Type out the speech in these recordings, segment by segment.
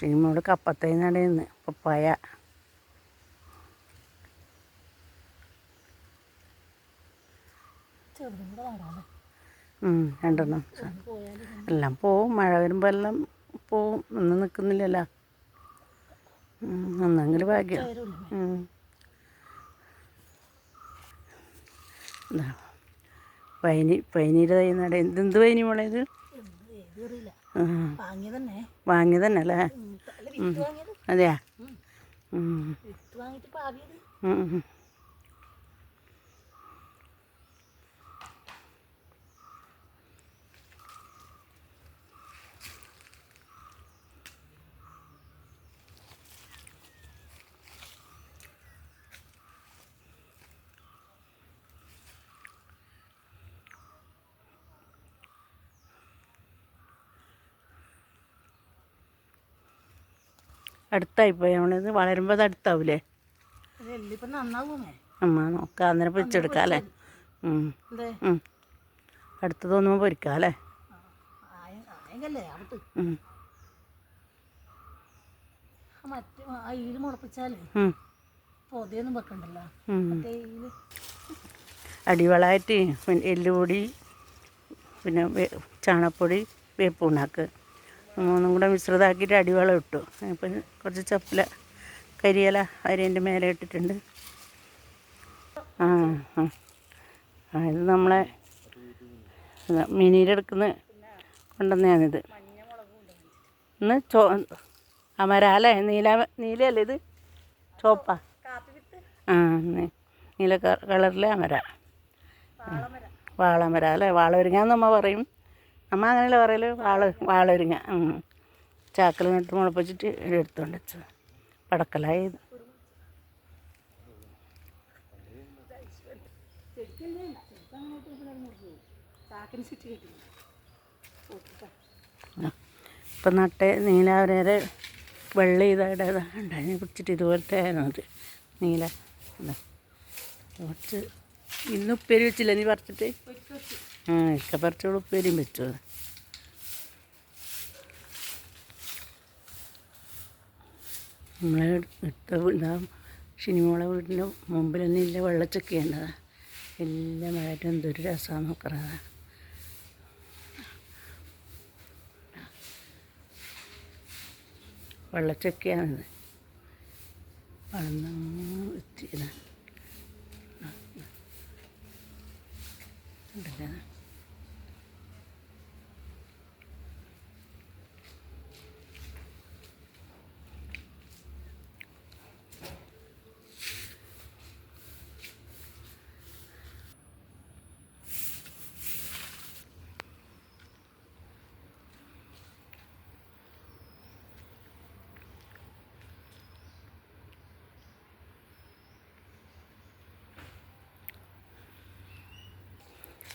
ഷിനിമോട് കപ്പത്തൈ നടയുന്നു പപ്പായ. രണ്ടെണ്ണം. എല്ലാം പോവും. മഴ വരുമ്പോൾ എല്ലാം പോവും. ഒന്നും നിൽക്കുന്നില്ലല്ലോ ഒന്നെങ്കിലും ഭാഗ്യം. പൈനി പൈനീര് തൈ നട എന്ത് പൈനി മോളേത് ഇത്? എന്ത് ഏത് അറിയില്ല ആ, വാങ്ങിയത് തന്നെ വാങ്ങിയത് തന്നെ അല്ലേ അതെയാ? അടുത്തായി പോയി. നമ്മളിത് വളരുമ്പോൾ അത് അടുത്താവൂലേ? അമ്മ നോക്കാം അന്നേരം പൊരിച്ചെടുക്കാം അല്ലേ. അടുത്ത് തോന്നുമ്പോൾ പൊരിക്കാം അല്ലേ? പിന്നെ എല്ലുപൊടി പിന്നെ ചാണപ്പൊടി ചാണകപ്പൊടി വേപ്പുണ്ണാക്ക് മൂന്നും കൂടെ മിശ്രിതമാക്കിയിട്ട് അടിവളം ഇട്ടു. ഇപ്പം കുറച്ച് ചപ്പില കരിയില അരിന്റെ മേലെ ഇട്ടിട്ടുണ്ട്. ആ ആ. ഇത് നമ്മളെ മിനിയിലെടുക്കുന്ന കൊണ്ടുവന്നതാണിത്. ഇന്ന് ചോ അമരാലേ നീല നീലയല്ലേ ഇത്? ചോപ്പാ. ആ നീല കളറിലെ അമര. വാളമര. അല്ലേ? വാളൊരുങ്ങാന്ന് നമ്മ പറയും നമ്മ അങ്ങനെയല്ല പറയൽ? വാള വാളൊരുങ്ങ. ചാക്കിൽ നട്ട് മുളപ്പിച്ചിട്ട് എടുത്തോണ്ട് വെച്ചത്. പടക്കലായി. ഇപ്പം നട്ട് നീലാവരേരെ വെള്ള ഇതായിട്ട് ഉണ്ടായി പിടിച്ചിട്ട് ഇതുപോലത്തെ ആയിരുന്നു അത്. നീല. കുറച്ച് ഇന്ന് ഉപ്പേരി വെച്ചില്ല നീ പറിച്ചിട്ട്? ആ ഇക്ക പറിച്ചോളൂ ഉപ്പേരിയും വെച്ചു. നമ്മളെ ഇട്ട ഇതാ ഷിനിമോളെ വീടിന്റെ മുമ്പിലൊന്നും ഇല്ല വെള്ളച്ചൊക്കെയുണ്ടതാ എല്ലാം മഴയായിട്ട് എന്തൊരു രസമാണ് നോക്കണതാ വെള്ളച്ചൊക്കെയാണിത്. വളർന്നു എത്തിയത്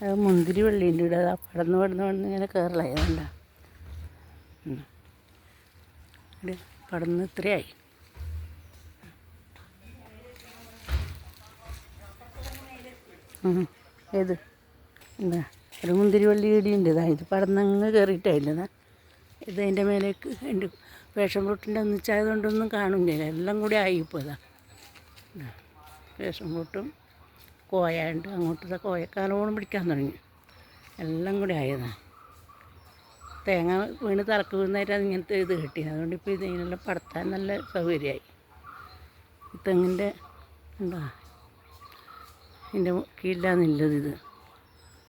അത് മുന്തിരി വെള്ളിന്റെ ഇവിടെ അതാ പടന്ന് പടന്ന് പടന്ന് ഇങ്ങനെ കയറലായതുകൊണ്ട പടന്ന് ഇത്രയായി. ഏത്? എന്താ ഒരു മുന്തിരി വള്ളി ഇടിയുണ്ട്. ഇതാ ഇത് പടന്നങ്ങ് കയറിയിട്ടായില്ല ഇത് അതിന്റെ മേലേക്ക് എന്റെ വേഷം പൊട്ടിന്റെ ഒന്നിച്ചായതുകൊണ്ടൊന്നും കാണില്ല എല്ലാം കൂടി ആയി ഇപ്പോൾ ഇതാ ഇതാ. വേഷം ഫ്രൂട്ടും കോയുണ്ട് അങ്ങോട്ടത്തെ കോയക്കാലോളം പിടിക്കാൻ തുടങ്ങി. എല്ലാം കൂടി ആയതാണ് തേങ്ങ വീണ് തലക്ക് വീണായിട്ട് അതിങ്ങനത്തെ ഇത് കിട്ടി. അതുകൊണ്ട് ഇപ്പോൾ ഇതിനെല്ലാം പടത്താൻ നല്ല സൗകര്യമായി. തെങ്ങിന്റെ എന്താ? ഇതിന്റെ കീഴിലാന്നില്ലത് ഇത്.